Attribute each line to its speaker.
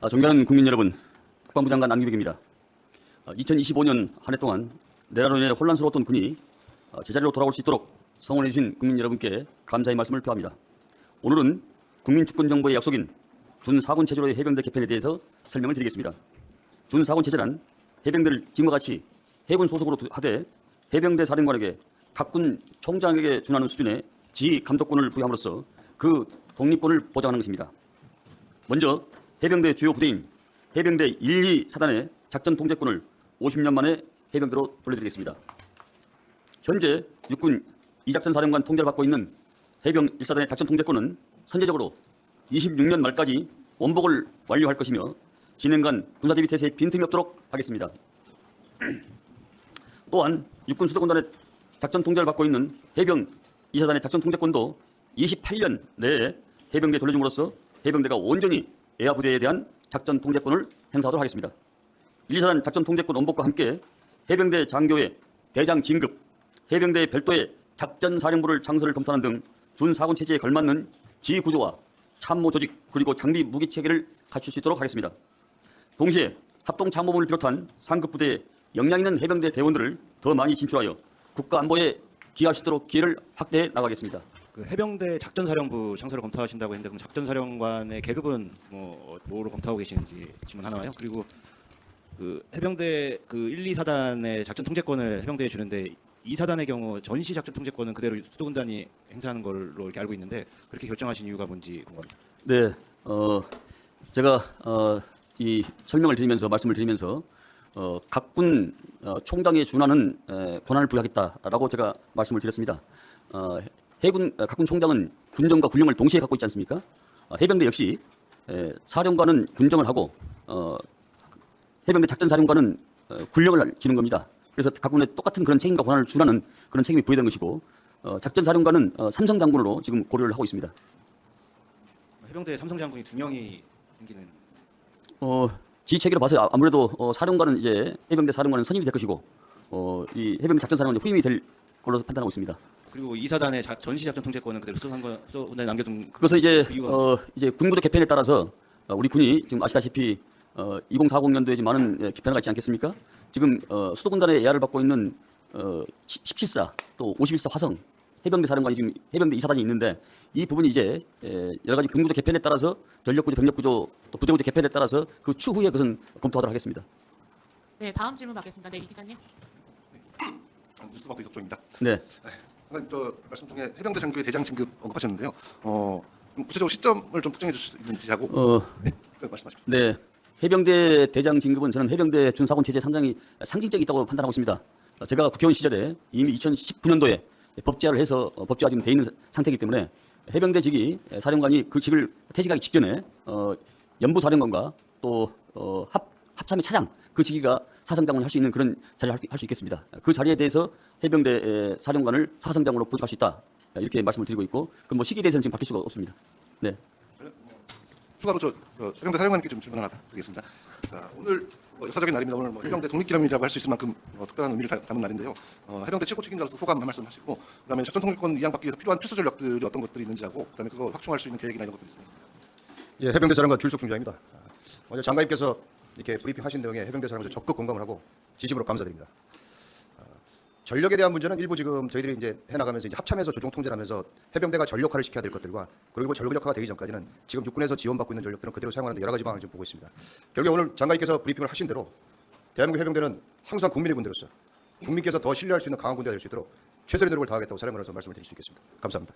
Speaker 1: 아, 존경하는 국민 여러분, 국방부 장관 안기백입니다. 2025년 한 해 동안 내란으로 인해 혼란스러웠던 군이 아, 제자리로 돌아올 수 있도록 성원해 주신 국민 여러분께 감사의 말씀을 표합니다. 오늘은 국민주권정부의 약속인 준4군 체제로의 해병대 개편에 대해서 설명을 드리겠습니다. 준4군 체제란 해병대를 지금과 같이 해군 소속으로 두- 하되 해병대 사령관에게 각군 총장에게 준하는 수준의 지휘 감독권을 부여함으로써 그 독립권을 보장하는 것입니다. 먼저 해병대 주요 부대인 해병대 1, 2사단의 작전 통제권을 50년 만에 해병대로 돌려드리겠습니다. 현재 육군 이작전 사령관 통제를 받고 있는 해병 1사단의 작전 통제권은 선제적으로 26년 말까지 원복을 완료할 것이며 진행간 군사대비 태세에 빈틈이 없도록 하겠습니다. 또한 육군 수도권단의 작전 통제를 받고 있는 해병 2사단의 작전 통제권도 28년 내에 해병대에 돌려줌으로써 해병대가 온전히 예하 부대에 대한 작전 통제권을 행사하도록 하겠습니다. 1, 2사단 작전 통제권 원복과 함께 해병대 장교의 대장 진급, 해병대 별도의 작전 사령부를 창설을 검토하는 등 준4군 체제에 걸맞는 지휘 구조와 참모 조직 그리고 장비 무기 체계를 갖출 수 있도록 하겠습니다. 동시에 합동 참모본을 비롯한 상급 부대에 역량 있는 해병대 대원들을 더 많이 진출하여 국가 안보에 기여할 수 있도록 기회를 확대해 나가겠습니다.
Speaker 2: 그 해병대 작전사령부 창설을 검토하신다고 했는데 그럼 작전사령관의 계급은 뭐 뭐로 검토하고 계시는지 질문 하나요? 그리고 그 해병대 그 1, 2사단의 작전 통제권을 해병대에 주는데 2사단의 경우 전시 작전 통제권은 그대로 수도군단이 행사하는 걸로 이렇게 알고 있는데 그렇게 결정하신 이유가 뭔지 궁금합니다.
Speaker 1: 네, 어, 제가 어, 이 설명을 드리면서 말씀을 드리면서 어, 각군 어, 총장에 준하는 에, 권한을 부여하겠다라고 제가 말씀을 드렸습니다. 어, 해군 어, 각군 총장은 군정과 군령을 동시에 갖고 있지 않습니까? 어, 해병대 역시 에, 사령관은 군정을 하고 어, 해병대 작전사령관은 어, 군령을 지는 겁니다. 그래서 각군에 똑같은 그런 책임과 권한을 주라는 그런 책임이 부여된 것이고 어, 작전사령관은 어, 삼성 장군으로 지금 고려를 하고 있습니다.
Speaker 2: 해병대 삼성 장군이 두 명이 생기는
Speaker 1: 어, 지휘체계로 봐서 아무래도 어, 사령관은 이제 해병대 사령관은 선임이 될 것이고 어, 이 해병대 작전 사령관이 후임이 될 걸로 판단하고 있습니다.
Speaker 2: 그리고 2사단의 자, 전시 작전 통제권은 그대로 수도상관 수도군단에 남겨둔
Speaker 1: 그것은 이제
Speaker 2: 그 이유가
Speaker 1: 어, 이제 군구조 개편에 따라서 어, 우리 군이 지금 아시다시피 어, 2040년도에 지금 많은 예, 개편을 갖지 않겠습니까? 지금 어, 수도군단의 예하를 받고 있는 어, 17사 또 51사 화성 해병대 사령관이 지금 해병대 이사단이 있는데 이 부분이 이제 에, 여러 가지 군구조 개편에 따라서 전력구조, 병력구조 또 부대구조 개편에 따라서 그 추후에 그것은 검토하도록 하겠습니다.
Speaker 3: 네, 다음 질문 받겠습니다. 네, 이 기자님.
Speaker 4: 뉴스토마토 이석조입니다.
Speaker 1: 네.
Speaker 4: 아까 저 말씀 중에 해병대 장교의 대장 진급 언급하셨는데요. 어, 좀 구체적으로 시점을 좀 특정해 주실 수 있는지 하고
Speaker 1: 어,
Speaker 4: 네, 네, 말씀하십시오.
Speaker 1: 네. 해병대 대장 진급은 저는 해병대 준사군 체제 상당히 상징적이 있다고 판단하고 있습니다. 어, 제가 국회의원 시절에 이미 2019년도에 법제화를 해서 어, 법제화 지금 돼 있는 상태이기 때문에 해병대직이 사령관이 그 직을 퇴직하기 직전에 어, 연부 사령관과 또 어, 합, 합참의 차장 그 직위가 사성장관을 할 수 있는 그런 자리를 할 수 있겠습니다. 그 자리에 대해서 해병대 에, 사령관을 사성장으로 보직할 수 있다 이렇게 말씀을 드리고 있고 그뭐 시기에 대해서는 지금 밝힐 수가 없습니다. 네.
Speaker 4: 추가로 저, 저 해병대 사령관님께 좀 질문 하나 드리겠습니다. 자, 오늘 뭐 역사적인 날입니다. 오늘 뭐 해병대 독립기념일이라고 할 수 있을 만큼 어, 특별한 의미를 다- 담은 날인데요. 어, 해병대 최고 책임자로서 소감 한 말씀 하시고 그다음에 작전 통일권 이양받기 위해서 필요한 필수 전력들이 어떤 것들이 있는지 하고 그다음에 그거 확충할 수 있는 계획이나 이런 것들이 있습니다.
Speaker 5: 예, 해병대 사령관 줄석 중장입니다. 아, 먼저 장관님께서 이렇게 브리핑 하신 내용에 해병대 사령관 적극 공감을 하고 지지부로 감사드립니다. 아, 전력에 대한 문제는 일부 지금 저희들이 이제 해나가면서 이제 합참에서 조정 통제를 하면서 해병대가 전력화를 시켜야 될 것들과 그리고 전력화가 되기 전까지는 지금 육군에서 지원받고 있는 전력들은 그대로 사용하는 데 여러 가지 방안을 지금 보고 있습니다. 결국 오늘 장관님께서 브리핑을 하신 대로 대한민국 해병대는 항상 국민의 군대로서 국민께서 더 신뢰할 수 있는 강한 군대가 될 수 있도록 최선의 노력을 다하겠다고 사령관으로서 말씀을 드릴 수 있겠습니다. 감사합니다.